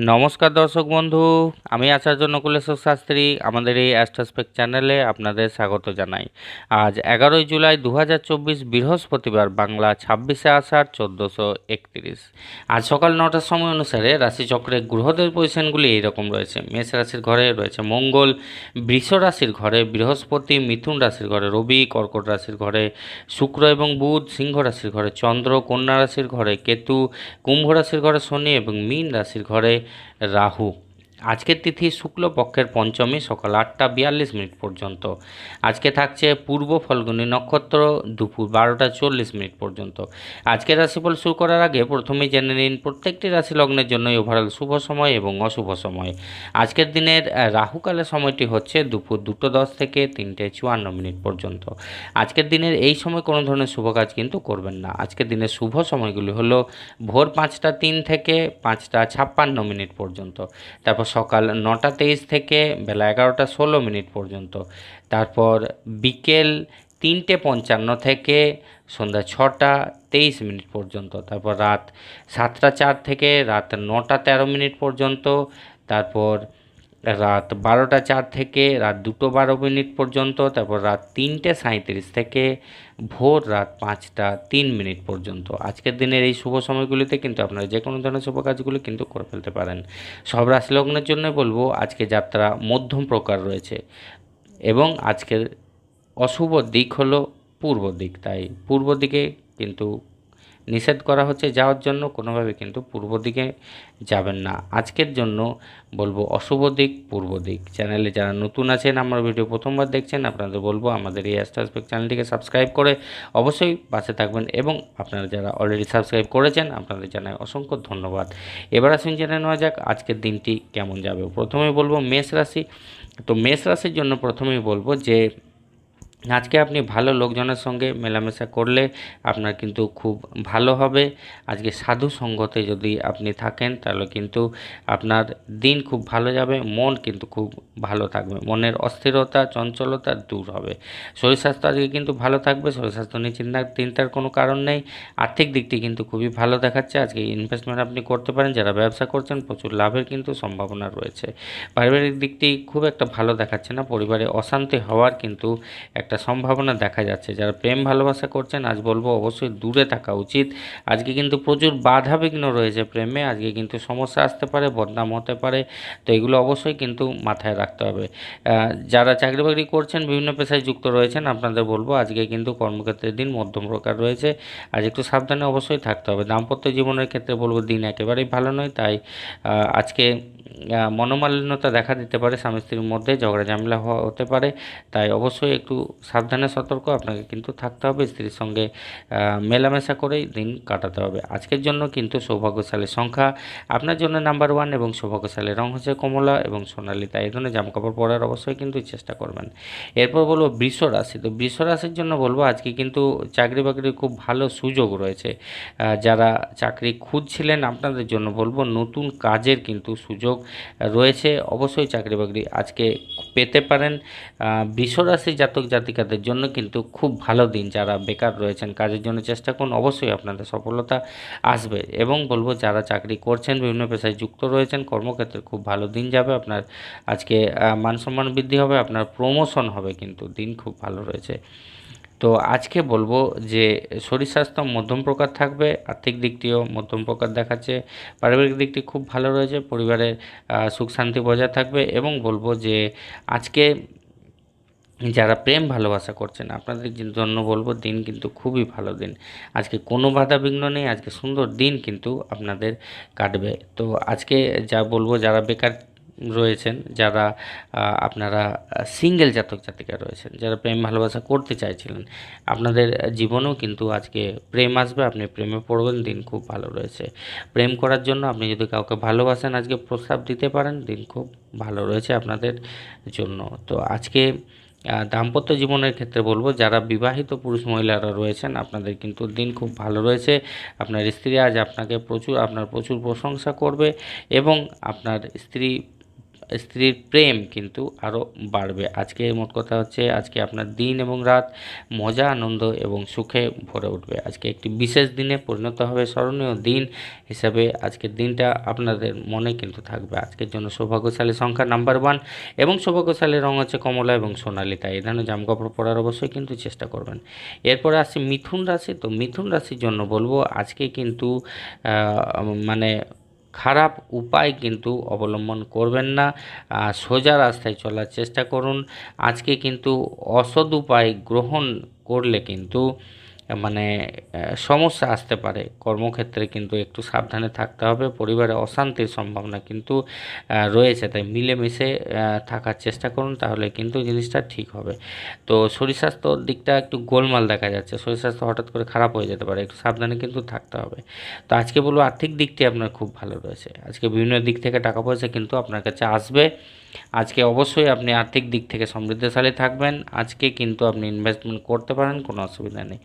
নমস্কার দর্শক বন্ধু, আমি আচার্য নকুলেশ্বর শাস্ত্রী, আমাদের এই অ্যাস্ট্রোস্পেক চ্যানেলে আপনাদের স্বাগত জানাই। আজ এগারোই জুলাই দু হাজার চব্বিশ বৃহস্পতিবার, বাংলা ছাব্বিশে আষাঢ় চোদ্দোশো একত্রিশ। আজ সকাল নটার সময় অনুসারে রাশিচক্রে গ্রহদের পজিশনগুলি এইরকম রয়েছে। মেষ রাশির ঘরে রয়েছে মঙ্গল, বৃষ রাশির ঘরে বৃহস্পতি, মিথুন রাশির ঘরে রবি, কর্কট রাশির ঘরে শুক্র এবং বুধ, সিংহ রাশির ঘরে চন্দ্র, কন্যা রাশির ঘরে কেতু, কুম্ভ রাশির ঘরে শনি এবং মীন রাশির ঘরে राहु। আজকের তিথি শুক্লপক্ষের পঞ্চমী সকাল আটটা বিয়াল্লিশ মিনিট পর্যন্ত। আজকে থাকছে পূর্ব ফলগুনি নক্ষত্র দুপুর বারোটা চল্লিশ মিনিট পর্যন্ত। আজকের রাশিফল শুরু করার আগে প্রথমেই জেনে নিন প্রত্যেকটি রাশি লগ্নের জন্যই ওভারঅল শুভ সময় এবং অশুভ সময়। আজকের দিনের রাহুকালের সময়টি হচ্ছে দুপুর দুটো দশ থেকে তিনটে চুয়ান্ন মিনিট পর্যন্ত। আজকের দিনের এই সময় কোনো ধরনের শুভ কাজ কিন্তু করবেন না। আজকের দিনের শুভ সময়গুলি হলো ভোর পাঁচটা তিন থেকে পাঁচটা ছাপ্পান্ন মিনিট পর্যন্ত। তারপর সকাল নটা তেইশ থেকে বেলা এগারোটা ষোলো মিনিট পর্যন্ত। তারপর বিকেল তিনটে পঞ্চান্ন থেকে সন্ধ্যা ছটা তেইশ মিনিট পর্যন্ত। তারপর রাত সাতটা চার থেকে রাত নটা তেরো মিনিট পর্যন্ত। তারপর রাত বারোটা চার থেকে রাত দুটো বারো মিনিট পর্যন্ত, তারপর রাত তিনটে সাঁইত্রিশ থেকে ভোর রাত পাঁচটা তিন মিনিট পর্যন্ত। আজকের দিনের এই শুভ সময়গুলিতে কিন্তু আপনারা যে কোনো ধরনের শুভ কাজগুলো কিন্তু করে ফেলতে পারেন। সব রাশি লগ্নের জন্য বলব, আজকে যাত্রা মধ্যম প্রকার রয়েছে এবং আজকের অশুভ দিক হলো পূর্ব দিক। তাই পূর্ব দিকে কিন্তু নিষেধ করা হচ্ছে যাওয়ার জন্য কোনোভাবে কিন্তু পূর্ব দিকে যাবেন না। আজকের জন্য বলব অশুভ দিক, পূর্ব দিক। চ্যানেলে যারা নতুন আছেন, আমার ভিডিও প্রথমবার দেখছেন, আপনাদের বলব আমাদের এই অ্যাস্ট্রাসপেক চ্যানেলটিকে সাবস্ক্রাইব করে অবশ্যই পাশে থাকবেন এবং আপনারা যারা অলরেডি সাবস্ক্রাইব করেছেন, আপনাদের জানাই অসংখ্য ধন্যবাদ। এবার আসুন জেনে নেওয়া যাক আজকের দিনটি কেমন যাবে। প্রথমে বলব মেষ রাশি। তো মেষ রাশির জন্য প্রথমেই বলব যে আজকে আপনি ভালো লোকজনের সঙ্গে মেলামেশা করলে আপনার কিন্তু খুব ভালো হবে। আজকে সাধু সঙ্গতে যদি আপনি থাকেন, তাহলে কিন্তু আপনার দিন খুব ভালো যাবে, মন কিন্তু খুব ভালো থাকবে। মনের অস্থিরতা, চঞ্চলতা দূর হবে। শরীর স্বাস্থ্য আজকে কিন্তু ভালো থাকবে, শরীর স্বাস্থ্য নিয়ে চিন্তা, চিন্তার কোনো কারণ নেই। আর্থিক দিকটি কিন্তু খুবই ভালো দেখাচ্ছে। আজকে ইনভেস্টমেন্ট আপনি করতে পারেন, যারা ব্যবসা করছেন, প্রচুর লাভের কিন্তু সম্ভাবনা রয়েছে। পারিবারিক দিকটি খুব একটা ভালো দেখাচ্ছে না, পরিবারে অশান্তি হওয়ার কিন্তু একটা সম্ভাবনা দেখা যাচ্ছে। যারা প্রেম ভালোবাসা করছেন, আজ বলব অবশ্যই দূরে থাকা উচিত। আজকে কিন্তু প্রচুর বাধা বিঘ্ন রয়েছে প্রেমে, আজকে কিন্তু সমস্যা আসতে পারে, বদনাম হতে পারে। তো এগুলো অবশ্যই কিন্তু মাথায় রাখতে হবে। যারা চাকরি বাকরি করছেন, বিভিন্ন পেশায় যুক্ত রয়েছেন, আপনাদের বলব আজকে কিন্তু কর্মক্ষেত্রের দিন মধ্যম প্রকার রয়েছে। আজ একটু সাবধানে অবশ্যই থাকতে হবে। দাম্পত্য জীবনের ক্ষেত্রে বলব দিন একেবারেই ভালো নয়। তাই আজকে মনোমালিন্যতা দেখা দিতে পারে স্বামী স্ত্রীর মধ্যে ঝগড়া ঝামেলা হতে পারে। তাই অবশ্যই একটু সাবধানে সতর্ক, আপনাকে কিন্তু থাকতে হবে, স্ত্রীর সঙ্গে মেলামেশা করেই দিন কাটাতে হবে। আজকের জন্য কিন্তু সৌভাগ্যশালী সংখ্যা, আপনার জন্য নাম্বার ওয়ান এবং সৌভাগ্যশালী রং হচ্ছে কমলা এবং সোনালি, তাই এই ধরনের জামাকাপড় পরার অবশ্যই কিন্তু চেষ্টা করবেন। এরপর বলব বৃষ রাশি, তো বৃষ রাশির জন্য বলব আজকে কিন্তু চাকরি বাকরির খুব ভালো সুযোগ রয়েছে। যারা চাকরি খুঁজছিলেন আপনাদের জন্য বলব নতুন কাজের কিন্তু সুযোগ রয়েছে, অবশ্যই চাকরি বাকরি আজকে পেতে পারেন। বৃষ রাশি জাতক জাতিকাদের জন্য কিন্তু খুব ভালো দিন যারা বেকার রয়েছেন। কাজের জন্য চেষ্টা করুন, অবশ্যই আপনাদের সফলতা আসবে। এবং বলব, যারা চাকরি করছেন, বিভিন্ন পেশায় যুক্ত রয়েছেন, কর্মক্ষেত্রে খুব ভালো দিন যাবে। আপনার আজকে মান সম্মান বৃদ্ধি হবে, আপনার প্রমোশন হবে কিন্তু, দিন খুব ভালো রয়েছে। তো আজকে বলব যে, শরীর স্বাস্থ্য মধ্যম প্রকার থাকবে, আর্থিক দিকটিও মধ্যম প্রকার দেখাচ্ছে, পারিবারিক দিকটি খুব ভালো রয়েছে, পরিবারের সুখ শান্তি বজায় থাকবে। এবং বলব যে, আজকে যারা প্রেম ভালোবাসা করছেন, আপনাদের জন্য বলব, দিন কিন্তু খুবই ভালো দিন। আজকে কোনো বাধা বিঘ্ন নেই, আজকে সুন্দর দিন কিন্তু আপনাদের কাটবে। তো আজকে যা বলব, যারা বেকার রয়েছেন, যারা আপনারা সিঙ্গেল জাতক জাতিকা রয়েছেন, যারা প্রেম ভালোবাসা করতে চাইছিলেন, আপনাদের জীবনেও কিন্তু আজকে প্রেম আসবে, আপনি প্রেমে পড়বেন, দিন খুব ভালো রয়েছে। প্রেম করার জন্য আপনি যদি কাউকে ভালোবাসেন, আজকে প্রস্তাব দিতে পারেন, দিন খুব ভালো রয়েছে আপনাদের জন্য। তো আজকে দাম্পত্য জীবনের ক্ষেত্রে বলব, যারা বিবাহিত পুরুষ মহিলারা রয়েছেন, আপনাদের কিন্তু দিন খুব ভালো রয়েছে। আপনার স্ত্রী আজ আপনাকে প্রচুর, আপনার প্রচুর প্রশংসা করবে এবং আপনার স্ত্রী স্ত্রীর প্রেম কিন্তু আরও বাড়বে। আজকে মোট কথা হচ্ছে, আজকে আপনার দিন এবং রাত মজা, আনন্দ এবং সুখে ভরে উঠবে। আজকে একটি বিশেষ দিনে পরিণত হবে স্মরণীয় দিন হিসাবে আজকের দিনটা আপনাদের মনে কিন্তু থাকবে। আজকের জন্য সৌভাগ্যশালী সংখ্যা নাম্বার ওয়ান এবং সৌভাগ্যশালী রং হচ্ছে কমলা এবং সোনালি, তাই এই ধরনের জামকাপড় পরার অবশ্যই কিন্তু চেষ্টা করবেন। এরপরে আসছি মিথুন রাশি, তো মিথুন রাশির জন্য বলব, আজকে কিন্তু মানে খারাপ উপায় কিন্তু অবলম্বন করবেন না। সোজা রাস্তায় চলার চেষ্টা করুন। আজকে কিন্তু অসদ উপায় গ্রহণ করলে কিন্তু মানে সমস্যা আসতে পারে। কর্মক্ষেত্রে কিন্তু একটু সাবধানে থাকতে হবে। পরিবারে অশান্তির সম্ভাবনা কিন্তু রয়েছে। তাই মিলেমিশে থাকার চেষ্টা করুন, তাহলে কিন্তু জিনিসটা ঠিক হবে। তো শরীর স্বাস্থ্যর দিকটা একটু গোলমাল দেখা যাচ্ছে। শরীর স্বাস্থ্য হঠাৎ করে খারাপ হয়ে যেতে পারে। একটু সাবধানে কিন্তু থাকতে হবে। তো আজকে বলব, আর্থিক দিকটি আপনার খুব ভালো রয়েছে। আজকে বিভিন্ন দিক থেকে টাকা পয়সা কিন্তু আপনার কাছে আসবে। আজকে অবশ্যই আপনি আর্থিক দিক থেকে সমৃদ্ধশালী থাকবেন। আজকে কিন্তু আপনি ইনভেস্টমেন্ট করতে পারেন, কোনো অসুবিধা নেই।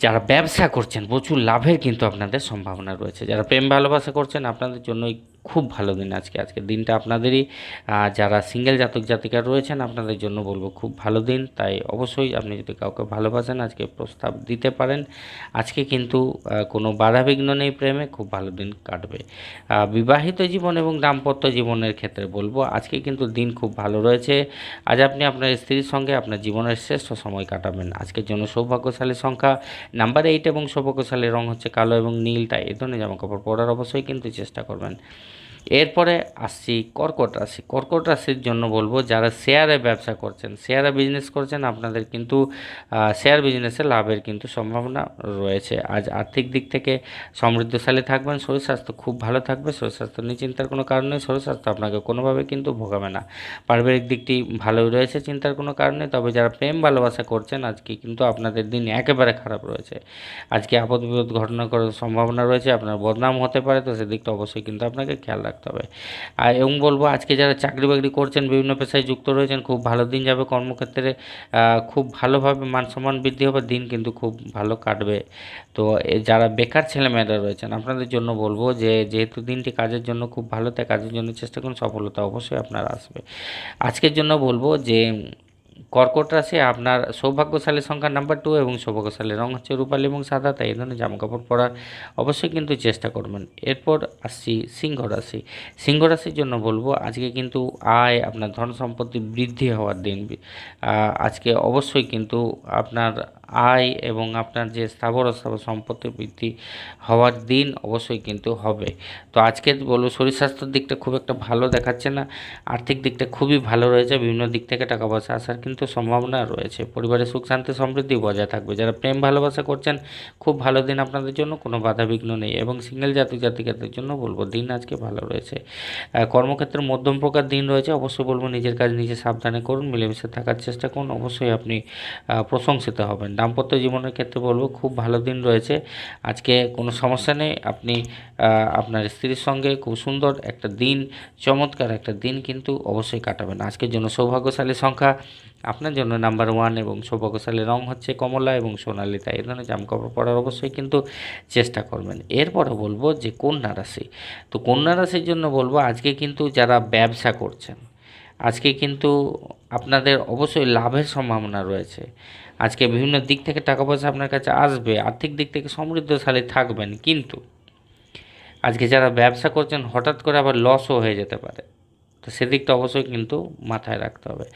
যারা ব্যবসা করছেন, প্রচুর লাভের কিন্তু আপনাদের সম্ভাবনা রয়েছে। যারা প্রেম ভালোবাসা করছেন, আপনাদের জন্যই খুব ভালো দিন আজকে, আজকের দিনটা আপনাদেরই। যারা সিঙ্গেল জাতক জাতিকা রয়েছেন, আপনাদের জন্য বলব খুব ভালো দিন। তাই অবশ্যই আপনি যদি কাউকে ভালোবাসেন, আজকে প্রস্তাব দিতে পারেন। আজকে কিন্তু কোনো বাধাবিঘ্ন নেই প্রেমে, খুব ভালো দিন কাটবে। বিবাহিত জীবন এবং দাম্পত্য জীবনের ক্ষেত্রে বলব, আজকে কিন্তু দিন খুব ভালো রয়েছে। আজ আপনি আপনার স্ত্রীর সঙ্গে আপনার জীবনের শ্রেষ্ঠ সময় কাটাবেন। আজকের জন্য সৌভাগ্যশালী সংখ্যা। নাম্বার এইট এবং সৌভাগ্যশালী রং হচ্ছে কালো এবং নীল, তাই এই ধরনের জামাকাপড় পরার অবশ্যই কিন্তু চেষ্টা করবেন। এরপরে আসছি কর্কট রাশি। কর্কট রাশির জন্য বলব, যারা শেয়ারে ব্যবসা করছেন শেয়ারে বিজনেস করছেন, আপনাদের কিন্তু শেয়ার বিজনেসে লাভের কিন্তু সম্ভাবনা রয়েছে। আজ আর্থিক দিক থেকে সমৃদ্ধশালী থাকবেন, শরীর স্বাস্থ্য খুব ভালো থাকবে, শরীর স্বাস্থ্য নিয়ে চিন্তার কোনো কারণ নেই, শরীর স্বাস্থ্য আপনাকে কোনোভাবে কিন্তু ভোগাবে না। পারিবারিক দিকটি ভালোই রয়েছে, চিন্তার কোনো কারণ তবে যারা প্রেম ভালোবাসা করছেন, আজকে কিন্তু আপনাদের দিন একেবারে খারাপ রয়েছে। আজকে আপদ বিপদ ঘটনা করার সম্ভাবনা রয়েছে, আপনার বদনাম হতে পারে, তো সেদিকটা অবশ্যই কিন্তু আপনাকে খেয়াল রাখতে হবে। আর এবং বলব আজকে যারা চাকরি বাকরি করছেন, বিভিন্ন পেশায় যুক্ত রয়েছেন, খুব ভালো দিন যাবে। কর্মক্ষেত্রে খুব ভালোভাবে মান সম্মান বৃদ্ধি হবে। দিন কিন্তু খুব ভালো কাটবে। তো যারা বেকার ছেলেমেয়েরা রয়েছেন, আপনাদের জন্য বলব যে, যেহেতু দিনটি কাজের জন্য খুব ভালো, তাই কাজের জন্য চেষ্টা করুন। সফলতা অবশ্যই আপনার আসবে। আজকের জন্য বলব যে কর্কট রাশি আপনার সৌভাগ্যশালী সংখ্যা নাম্বার টু এবং সৌভাগ্যশালী রং হচ্ছে রূপালী এবং সাদা, তাই এই ধরনের জামাকাপড় পরার অবশ্যই কিন্তু চেষ্টা করবেন। এরপর আসছি সিংহ রাশি। সিংহ রাশির জন্য বলব, আজকে কিন্তু আয়, আপনার ধন সম্পত্তি বৃদ্ধি হওয়ার দিন। আজকে অবশ্যই কিন্তু আপনার আয় এবং আপনার যে স্থাবর অস্থাবর সম্পত্তি বৃদ্ধি হওয়ার দিন অবশ্যই কিন্তু হবে। তো আজকে বলব, শরীর স্বাস্থ্যের দিকটা খুব একটা ভালো দেখাচ্ছে না, আর্থিক দিকটা খুবই ভালো রয়েছে, বিভিন্ন দিক থেকে টাকা পয়সা আসার কিন্তু সম্ভাবনা রয়েছে। পরিবারের সুখ, শান্তি, সমৃদ্ধি বজায় থাকবে। যারা প্রেম ভালোবাসা করছেন, খুব ভালো দিন আপনাদের জন্য, কোনো বাধা বিঘ্ন নেই এবং সিঙ্গেল জাতি জাতিকাদের জন্য বলব, দিন আজকে ভালো রয়েছে। কর্মক্ষেত্রে মধ্যম প্রকার দিন রয়েছে, অবশ্যই বলব নিজের কাজ নিজে সাবধানে করুন, মিলেমিশে থাকার চেষ্টা করুন, অবশ্যই আপনি প্রশংসিত হবেন। দাম্পত্য জীবনের ক্ষেত্রে বলব, খুব ভালো দিন রয়েছে। আজকে কোনো সমস্যা নেই। আপনি আপনার স্ত্রীর সঙ্গে খুব সুন্দর একটা দিন, চমৎকার একটা দিন কিন্তু অবশ্যই কাটাবেন। আজকের জন্য সৌভাগ্যশালী সংখ্যা। আপনার জন্য নাম্বার ওয়ান এবং সৌভাগ্যশালী রং হচ্ছে কমলা এবং সোনালি তাই এই ধরনের জামাকাপড় পরার অবশ্যই কিন্তু চেষ্টা করবেন। এরপরে বলব যে কন্যা রাশি। তো কন্যা রাশির জন্য বলব, আজকে কিন্তু যারা ব্যবসা করছেন আজকে কিন্তু আপনাদের অবশ্যই লাভের সম্ভাবনা রয়েছে। আজকে বিভিন্ন দিক থেকে টাকা পয়সা আপনার কাছে আসবে, আর্থিক দিক থেকে সমৃদ্ধশালী থাকবেন, কিন্তু আজকে যারা ব্যবসা করছেন, হঠাৎ করে আবার লসও হয়ে যেতে পারে। তো সেদিকটা অবশ্যই কিন্তু মাথায় রাখতে হবে।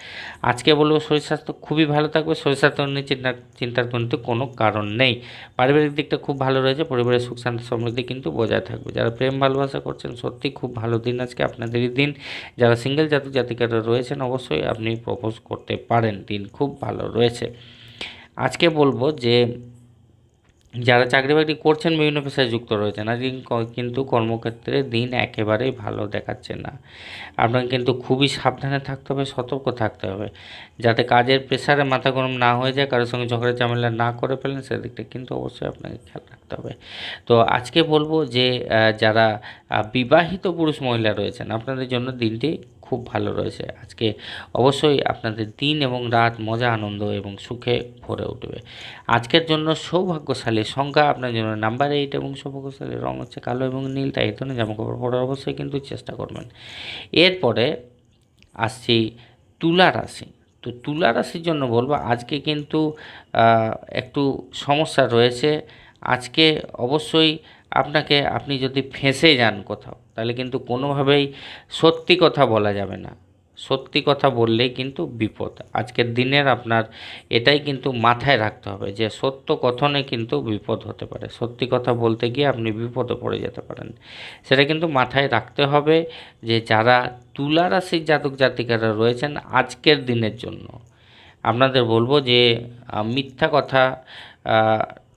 আজকে বলব শরীর স্বাস্থ্য খুবই ভালো থাকবে, শরীর স্বাস্থ্য নিয়ে চিন্তা, চিন্তার কিন্তু কোনো কারণ নেই। পারিবারিক দিকটা খুব ভালো রয়েছে, পরিবারের সুখ শান্তি সমৃদ্ধি কিন্তু বজায় থাকবে। যারা প্রেম ভালোবাসা করছেন, সত্যি খুব ভালো দিন আজকে আপনাদেরই দিন। যারা সিঙ্গেল জাতক জাতিকারা রয়েছেন, অবশ্যই আপনি প্রপোজ করতে পারেন, দিন খুব ভালো রয়েছে। আজকে বলব যে যারা চাকরি বাকরি করছেন বিভিন্ন পেশায় যুক্ত রয়েছেন, আজকে কিন্তু কর্মক্ষেত্রে দিন একেবারেই ভালো দেখাচ্ছে না। আপনাকে কিন্তু খুবই সাবধানে থাকতে হবে, সতর্ক থাকতে হবে। যাতে কাজের প্রেশারে মাথা গরম না হয়ে যায়, কারোর সঙ্গে ঝগড়া ঝামেলা না করে ফেলেন, সেদিকটা কিন্তু অবশ্যই আপনাকে খেয়াল রাখতে হবে। তো আজকে বলব যে যারা বিবাহিত পুরুষ মহিলা রয়েছেন, আপনাদের জন্য দিনটি খুব ভালো রয়েছে। আজকে অবশ্যই আপনাদের দিন এবং রাত মজা, আনন্দ এবং সুখে ভরে উঠবে। আজকের জন্য সৌভাগ্যশালী সংখ্যা আপনার জন্য নাম্বার এইট এবং সৌভাগ্যশালী রং হচ্ছে কালো এবং নীল, তাই এই ধরনের জামাকাপড় পরার অবশ্যই কিন্তু চেষ্টা করবেন। এরপরে আসছি তুলা রাশি। তো তুলা রাশির জন্য বলব, আজকে কিন্তু একটু সমস্যা রয়েছে। আজকে অবশ্যই আপনাকে আপনি যদি ফেঁসে যান কোথাও, তাহলে কিন্তু কোনোভাবেই সত্যি কথা বলা যাবে না। সত্যি কথা বললেই কিন্তু বিপদ। আজকের দিনের আপনার এটাই কিন্তু মাথায় রাখতে হবে যে, সত্য কথনে কিন্তু বিপদ হতে পারে। সত্যি কথা বলতে গিয়ে আপনি বিপদে পড়ে যেতে পারেন। সেটা কিন্তু মাথায় রাখতে হবে যে, যারা তুলা রাশির জাতক জাতিকারা রয়েছেন আজকের দিনের জন্য, আপনাদের বলব যে মিথ্যা কথা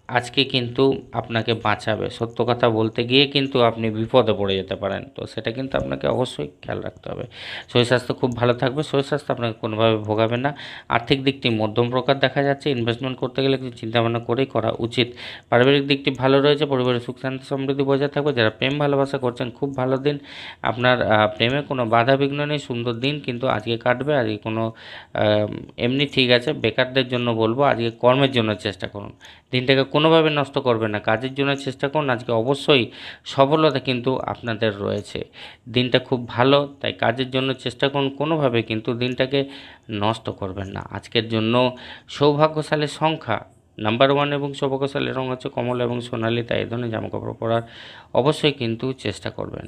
আজকে কিন্তু আপনাকে বাঁচাবে। সত্য কথা বলতে গিয়ে কিন্তু আপনি বিপদে পড়ে যেতে পারেন। তো সেটা কিন্তু আপনাকে অবশ্যই খেয়াল রাখতে হবে। শরীর স্বাস্থ্য খুব ভালো থাকবে। শরীর স্বাস্থ্য আপনাকে কোনোভাবে ভোগাবে না। আর্থিক দিকটি মধ্যম প্রকার দেখা যাচ্ছে। ইনভেস্টমেন্ট করতে গেলে কিছু চিন্তাভাবনা করেই করা উচিত। পারিবারিক দিকটি ভালো রয়েছে। পরিবারের সুখ, শান্তি, সমৃদ্ধি বজায় থাকবে। যারা প্রেম ভালোবাসা করছেন, খুব ভালো দিন। আপনার প্রেমে কোনো বাধা বিঘ্ন নেই। সুন্দর দিন কিন্তু আজকে কাটবে। আজকে কোনো এমনি ঠিক আছে। বেকারদের জন্য বলব, আজকে কর্মের জন্য চেষ্টা করুন। দিনটাকে কোনোভাবে নষ্ট করবেন না। কাজের জন্য চেষ্টা করুন, আজকে অবশ্যই সফলতা কিন্তু আপনাদের রয়েছে। দিনটা খুব ভালো, তাই কাজের জন্য চেষ্টা করুন, কোনোভাবে কিন্তু দিনটাকে নষ্ট করবেন না। আজকের জন্য সৌভাগ্যশালী সংখ্যা নাম্বার ওয়ান এবং সৌভাগ্যশালী রং হচ্ছে কমলা এবং সোনালি, তাই এই ধরনের জামাকাপড় পরার অবশ্যই কিন্তু চেষ্টা করবেন।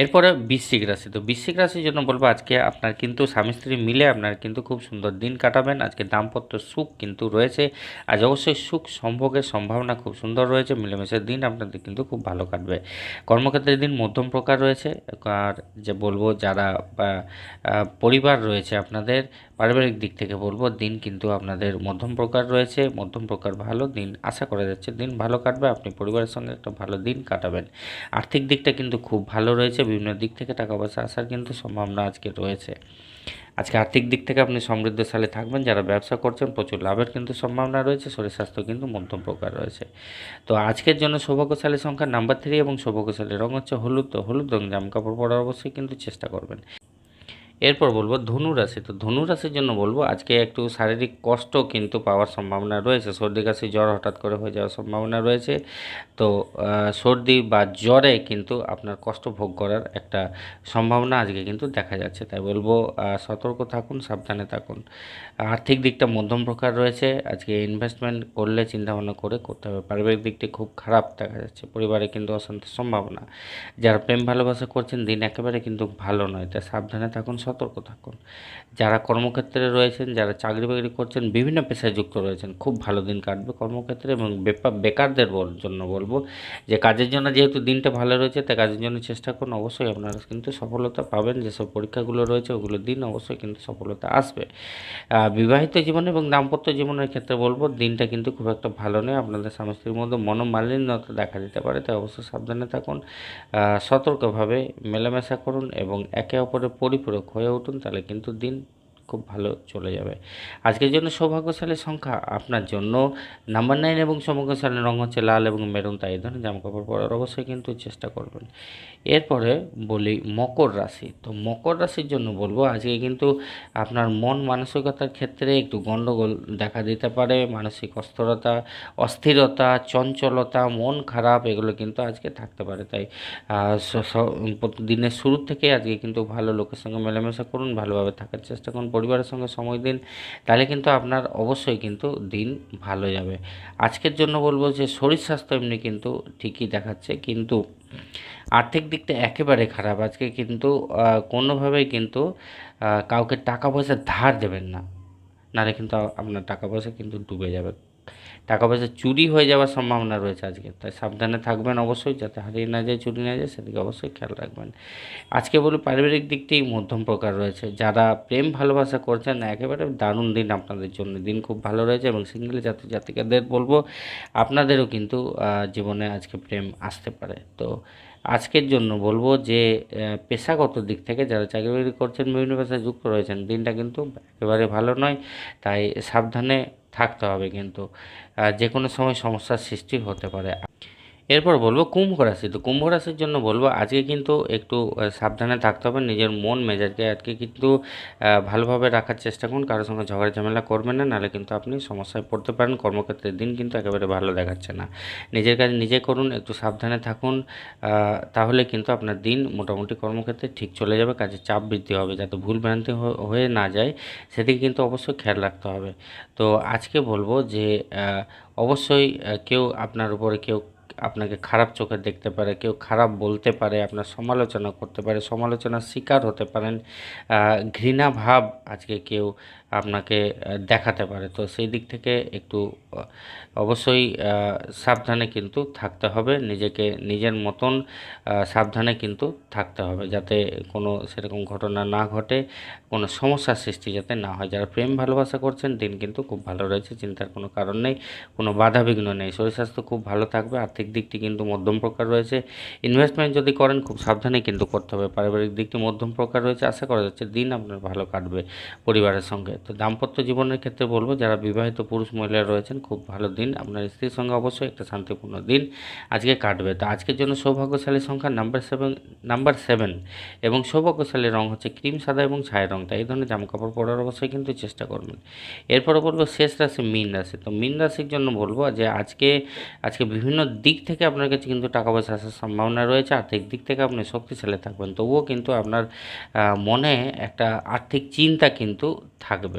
এরপরে বৃশ্চিক রাশি। তো বৃশ্চিক রাশির জন্য বলব আজকে আপনার কিন্তু স্বামী স্ত্রী মিলে আপনার কিন্তু খুব সুন্দর দিন কাটাবেন। আজকে দাম্পত্য সুখ কিন্তু রয়েছে। আজ অবশ্যই সুখ সম্ভোগের সম্ভাবনা খুব সুন্দর রয়েছে। মিলেমিশের দিন আপনাদের কিন্তু খুব ভালো কাটবে। কর্মক্ষেত্রের দিন মধ্যম প্রকার রয়েছে। আর যে বলব যারা পরিবার রয়েছে আপনাদের, পারিবারিক দিক থেকে বলব দিন কিন্তু আপনাদের মধ্যম প্রকার রয়েছে। মধ্যম প্রকার ভালো দিন আশা করা যাচ্ছে দিন ভালো কাটবে। আপনি পরিবারের সঙ্গে একটা ভালো দিন কাটাবেন। আর্থিক দিকটা কিন্তু খুব ভালো রয়েছে। বিভিন্ন দিক থেকে টাকা পয়সা আসার কিন্তু সম্ভাবনা আজকে রয়েছে। আজকে আর্থিক দিক থেকে আপনি সমৃদ্ধশালী থাকবেন, যারা ব্যবসা করছেন প্রচুর লাভের কিন্তু সম্ভাবনা রয়েছে, শরীর স্বাস্থ্য কিন্তু মধ্যম প্রকার রয়েছে। তো আজকের জন্য সৌভাগ্যশালী সংখ্যা নাম্বার থ্রি এবং সৌভাগ্যশালী রঙ হচ্ছে হলুদ, তো হলুদ রঙ জামা কাপড় পরার অবশ্যই কিন্তু চেষ্টা করবেন। এরপর বলব ধনু রাশি। তো ধনু রাশির জন্য বলব আজকে একটু শারীরিক কষ্ট কিন্তু পাওয়ার সম্ভাবনা রয়েছে। সর্দি, কাশি, জ্বর হঠাৎ করে হয়ে যাওয়ার সম্ভাবনা রয়েছে। তো সর্দি বা জ্বরে কিন্তু আপনার কষ্ট ভোগ করার একটা সম্ভাবনা আজকে কিন্তু দেখা যাচ্ছে। তাই বলব সতর্ক থাকুন, সাবধানে থাকুন। আর্থিক দিকটা মধ্যম প্রকার রয়েছে। আজকে ইনভেস্টমেন্ট করলে চিন্তাভাবনা করে করতে হবে। পারিবারিক দিকটি খুব খারাপ দেখা যাচ্ছে। পরিবারে কিন্তু অশান্তির সম্ভাবনা। যারা প্রেম ভালোবাসা করছেন, দিন একেবারে কিন্তু ভালো নয়। তাই সাবধানে থাকুন সতর্ক থাকুন। যারা কর্মক্ষেত্রে রয়েছেন, যারা চাকরি বাকরি করছেন, বিভিন্ন পেশায় যুক্ত রয়েছেন, খুব ভালো দিন কাটবে কর্মক্ষেত্রে এবং বেকারদের জন্য বলব যে কাজের জন্য যেহেতু দিনটা ভালো রয়েছে তাই কাজের জন্য চেষ্টা করুন। অবশ্যই আপনারা কিন্তু সফলতা পাবেন। যেসব পরীক্ষাগুলো রয়েছে, ওগুলো দিন অবশ্যই কিন্তু সফলতা আসবে। বিবাহিত জীবন এবং দাম্পত্য জীবনের ক্ষেত্রে বলব, দিনটা কিন্তু খুব একটা ভালো নয়। আপনাদের স্বামী স্ত্রীর মধ্যে মনোমালিন্যতা দেখা দিতে পারে, তাই অবশ্যই সাবধানে থাকুন। সতর্কভাবে মেলামেশা করুন এবং একে অপরের পরিপূরক হয়ে উঠুন তাহলে কিন্তু দিন খুব ভালো চলে যাবে। আজকের জন্য সৌভাগ্যশালী সংখ্যা আপনার জন্য নাম্বার নাইন এবং সৌভাগ্যশালী রঙ হচ্ছে লাল এবং মেরুন তাই ধরনের জামাকাপড় পরার অবশ্যই কিন্তু চেষ্টা করবেন। এরপরে বলি মকর রাশি। তো মকর রাশির জন্য বলব, আজকে কিন্তু আপনার মন মানসিকতার ক্ষেত্রে একটু গণ্ডগোল দেখা দিতে পারে, মানসিক অস্থিরতা অস্থিরতা, চঞ্চলতা, মন খারাপ এগুলো কিন্তু আজকে থাকতে পারে। তাই দিনের শুরু থেকে আজকে কিন্তু ভালো লোকের সঙ্গে মেলামেশা করুন, ভালোভাবে থাকার চেষ্টা করুন। পরিবারের সঙ্গে সময় দিন, তাহলে কিন্তু আপনার অবশ্যই কিন্তু দিন ভালো যাবে। আজকের জন্য বলব যে শরীর স্বাস্থ্য এমনি কিন্তু ঠিকই দেখাচ্ছে, কিন্তু আর্থিক দিকটা একেবারে খারাপ। আজকে কিন্তু কোনোভাবেই কিন্তু কাউকে টাকা পয়সা ধার দেবেন না। নাহলে কিন্তু আপনার টাকা পয়সা কিন্তু ডুবে যাবে। টাকা পয়সা চুরি হয়ে যাওয়ার সম্ভাবনা রয়েছে আজকে। তাই সাবধানে থাকবেন অবশ্যই, যাতে হারিয়ে না যায়, চুরি না যায়, সেদিকে অবশ্যই খেয়াল রাখবেন। আজকে বলি পারিবারিক দিকটি মধ্যম প্রকার রয়েছে। যারা প্রেম ভালোবাসা করছেন, একেবারে দারুণ দিন আপনাদের জন্য। দিন খুব ভালো রয়েছে এবং সিঙ্গেল জাতি জাতিকাদের বলব, আপনাদেরও কিন্তু জীবনে আজকে প্রেম আসতে পারে। তো আজকের জন্য বলব যে পেশাগত দিক থেকে যারা চাকরি বাকরি করছেন বিভিন্ন পেশায় যুক্ত রয়েছেন, দিনটা কিন্তু একেবারে ভালো নয়। তাই সাবধানে থাকতে হবে কিন্তু যে কোনো সময় সমস্যার সৃষ্টি হতে পারে। এরপর বলব কুম্ভ রাশি। তো কুম্ভ রাশির জন্য বলব আজকে কিন্তু একটু সাবধানে থাকতে হবে। নিজের মন, মেজাজকে আজকে কিন্তু ভালোভাবে রাখার চেষ্টা করুন। কারোর সঙ্গে ঝগড়া, ঝামেলা করবেন না। নাহলে কিন্তু আপনি সমস্যায় পড়তে পারেন। কর্মক্ষেত্রের দিন কিন্তু একেবারে ভালো দেখাচ্ছে না। নিজের কাজ নিজে করুন, একটু সাবধানে থাকুন। তাহলে কিন্তু আপনার দিন মোটামুটি কর্মক্ষেত্রে ঠিক চলে যাবে। কাজে চাপ বৃদ্ধি হবে। যাতে ভুল ভ্রান্তি হয়ে না যায়, সেদিকে কিন্তু অবশ্যই খেয়াল রাখতে হবে। তো আজকে বলব যে অবশ্যই কেউ আপনার উপরে কেউ আপনাকে খারাপ চোখে দেখতে পারে, কেউ খারাপ বলতে পারে, আপনার সমালোচনা করতে পারে, সমালোচনার শিকার হতে পারেন। ঘৃণা ভাব আজকে কেউ আপনাকে দেখাতে পারে। তো সেই দিক থেকে একটু অবশ্যই সাবধানে কিন্তু থাকতে হবে। নিজেকে, নিজের মতন সাবধানে কিন্তু থাকতে হবে যাতে কোনো সেরকম ঘটনা না ঘটে, কোনো সমস্যার সৃষ্টি যাতে না হয়। যারা প্রেম ভালোবাসা করছেন, দিন কিন্তু খুব ভালো রয়েছে, চিন্তার কোনো কারণ নেই, কোনো বাধা বিঘ্ন নেই। শরীর স্বাস্থ্য খুব ভালো থাকবে, আর্থিক দিকটি কিন্তু মধ্যম প্রকার রয়েছে। ইনভেস্টমেন্ট যদি করেন, খুব সাবধানে কিন্তু করতে হবে। পারিবারিক দিকটি মধ্যম প্রকার রয়েছে। আশা করা যাচ্ছে দিন আপনার ভালো কাটবে পরিবারের সঙ্গে। তো দাম্পত্য জীবনের ক্ষেত্রে বলব, যারা বিবাহিত পুরুষ মহিলা রয়েছেন, খুব ভালো দিন। আপনার স্ত্রীর সঙ্গে অবশ্যই একটা শান্তিপূর্ণ দিন আজকে কাটবে। তো আজকের জন্য সৌভাগ্যশালী সংখ্যা নাম্বার সেভেন নাম্বার সেভেন এবং সৌভাগ্যশালী রং হচ্ছে ক্রিম, সাদা এবং ছাই রংটা এই ধরনের জামাকাপড় পরার অবশ্যই কিন্তু চেষ্টা করবেন। এরপরে বলব শেষ রাশি মীন রাশি। তো মীন রাশির জন্য বলব যে আজকে আজকে বিভিন্ন দিক থেকে আপনার কাছে কিন্তু টাকা পয়সা আসার সম্ভাবনা রয়েছে। আর্থিক দিক থেকে আপনি শক্তিশালী থাকবেন। তবুও কিন্তু আপনার মনে একটা আর্থিক চিন্তা কিন্তু থাকবে।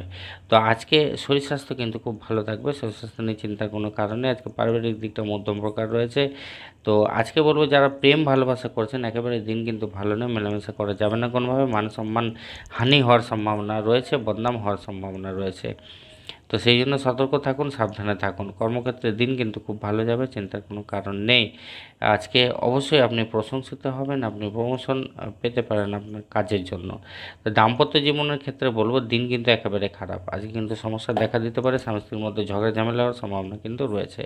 তো আজকে শরীর স্বাস্থ্য কিন্তু খুব ভালো থাকবে, শরীর স্বাস্থ্য নিয়ে চিন্তার কোনো কারণে আজকে পারিবারিক দিকটা মধ্যম প্রকার রয়েছে। তো আজকে বলব যারা প্রেম ভালোবাসা করছেন, একেবারে দিন কিন্তু ভালো নয়, মেলামেশা করা যাবে না। কোনোভাবে মান সম্মান হানি হওয়ার সম্ভাবনা রয়েছে, বদনাম হওয়ার সম্ভাবনা রয়েছে। তো সেই জন্য সতর্ক থাকুন, সাবধানে থাকুন। কর্মক্ষেত্রে দিন কিন্তু খুব ভালো যাবে, চিন্তার কোনো কারণ নেই। আজকে অবশ্যই আপনি প্রশংসিত হবেন, আপনি প্রমোশন পেতে পারেন আপনার কাজের জন্য। তো দাম্পত্য জীবনের ক্ষেত্রে বলব, দিন কিন্তু একেবারে খারাপ। আজকে কিন্তু সমস্যা দেখা দিতে পারে স্বামী স্ত্রীর মধ্যে ঝগড়া, ঝামেলা হওয়ার সম্ভাবনা কিন্তু রয়েছে।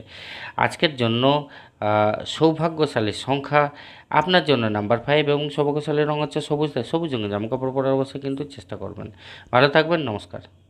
আজকের জন্য সৌভাগ্যশালী সংখ্যা। আপনার জন্য নাম্বার ফাইভ এবং সৌভাগ্যশালী রঙ হচ্ছে সবুজ সবুজ রঙের জামাকাপড় পরার অবশ্যই কিন্তু চেষ্টা করবেন। ভালো থাকবেন, নমস্কার।